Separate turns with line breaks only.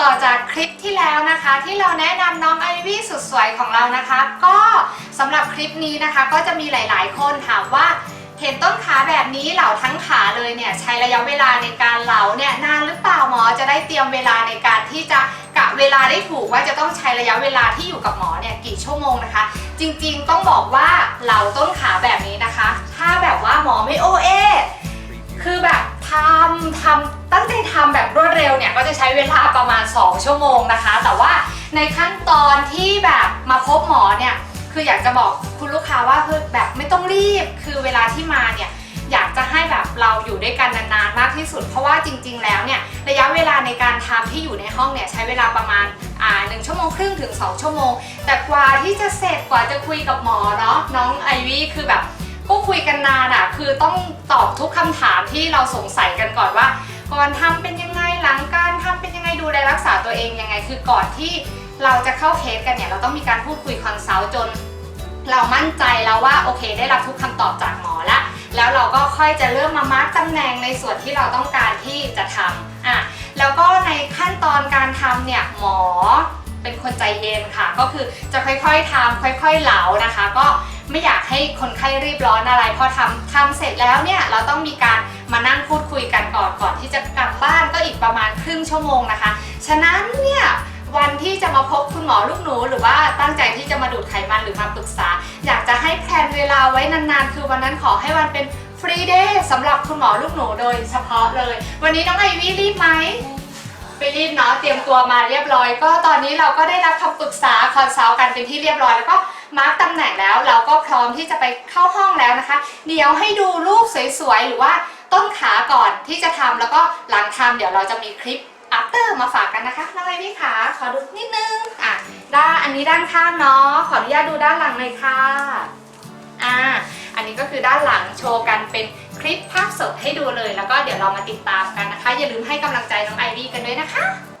ต่อจากคลิปที่แล้วนะคะ ที่เราแนะนำน้องไอวี่สุดสวยของเรานะคะ ก็สำหรับคลิปนี้นะคะ ก็จะมีหลายๆ คนถามว่าเห็นต้นขาแบบนี้เหลาทั้งขาเลยเนี่ยใช้ระยะเวลาในการเหลาเนี่ยนานหรือเปล่าหมอจะได้เตรียมเวลาในการที่จะกะเวลาได้ถูกว่าจะต้องใช้ระยะเวลาที่อยู่กับหมอเนี่ยกี่ชั่วโมงนะคะ จริงๆต้องบอกว่าเหลาต้นขาแบบนี้นะคะ ถ้าแบบว่าหมอไม่โอเอคือแบบทำทำ เร็วเนี่ยก็จะใช้เวลาประมาณ 2 ชั่วโมงนะคะ แต่ว่าในขั้นตอนที่แบบมาพบหมอเนี่ยคืออยากจะบอกคุณลูกค้าว่าคือแบบไม่ต้องรีบ คือเวลาที่มาเนี่ยอยากจะให้แบบเราอยู่ด้วยกันนานๆมากที่สุด เพราะว่าจริง ๆ แล้วเนี่ยระยะเวลาในการทำที่อยู่ในห้องเนี่ยใช้เวลาประมาณอ่าหนึ่งชั่วโมงครึ่งถึง 2 ชั่วโมง แต่กว่าที่จะเสร็จกว่าจะคุยกับหมอเนาะน้องไอวี่คือแบบก็คุยกันนานอะคือต้องตอบทุกคำถามที่เราสงสัยกันก่อนว่าก่อนทำเป็นยัง ตัวเองยังไง คือก่อนที่เราจะเข้าเคสกันเนี่ยเราต้องมีการพูดคุยคอนซัลท์จน เรามั่นใจแล้วว่าโอเค ได้รับทุกคำตอบจากหมอละแล้วเราก็ค่อยจะเริ่มมามาร์กตำแหน่งในส่วนที่เราต้องการที่จะทำอะแล้วก็ในขั้นตอนการทำเนี่ยหมอเป็นคนใจเย็นค่ะ ก็คือจะค่อยๆทำค่อย ๆเหลานะคะ ก็ไม่อยากให้คนไข้รีบร้อนอะไรพอทำทำเสร็จแล้วเนี่ยเราต้องมีการมานั่ง บ้านก็อีกประมาณครึ่งชั่วโมงนะคะ ฉะนั้นเนี่ยวันที่จะมาพบคุณหมอลูกหนูหรือว่าตั้งใจที่จะมาดูดไขมันหรือมาปรึกษา อยากจะให้แพลนเวลาไว้นานๆ คือวันนั้นขอให้วันเป็นฟรีเดย์สำหรับคุณหมอลูกหนูโดยเฉพาะเลย วันนี้น้องไอวี่รีบไหม ไปรีบเนาะเตรียมตัวมาเรียบร้อย ก็ตอนนี้เราก็ได้รับคำปรึกษาคอนซัลท์กันเป็นที่เรียบร้อยแล้วก็มาร์กตำแหน่งแล้วเราก็พร้อมที่จะไปเข้าห้องแล้วนะคะ เดี๋ยวให้ดูรูปสวยๆ หรือว่าต้นขาก่อนที่จะทำแล้วก็หลังทำเดี๋ยวเราจะมีคลิป after มาฝากกันนะคะน้องไอวี่ขาขอดูนิดนึงอะด้านอันนี้ด้านข้างเนาะขออนุญาตดูด้านหลังหน่อยค่ะอ่าอันนี้ก็คือด้านหลังโชว์กันเป็น ลิปภาพสดให้ดูเลย แล้วก็เดี๋ยวเรามาติดตามกันนะคะ อย่าลืมให้กำลังใจน้องไอวี่กันด้วยนะคะ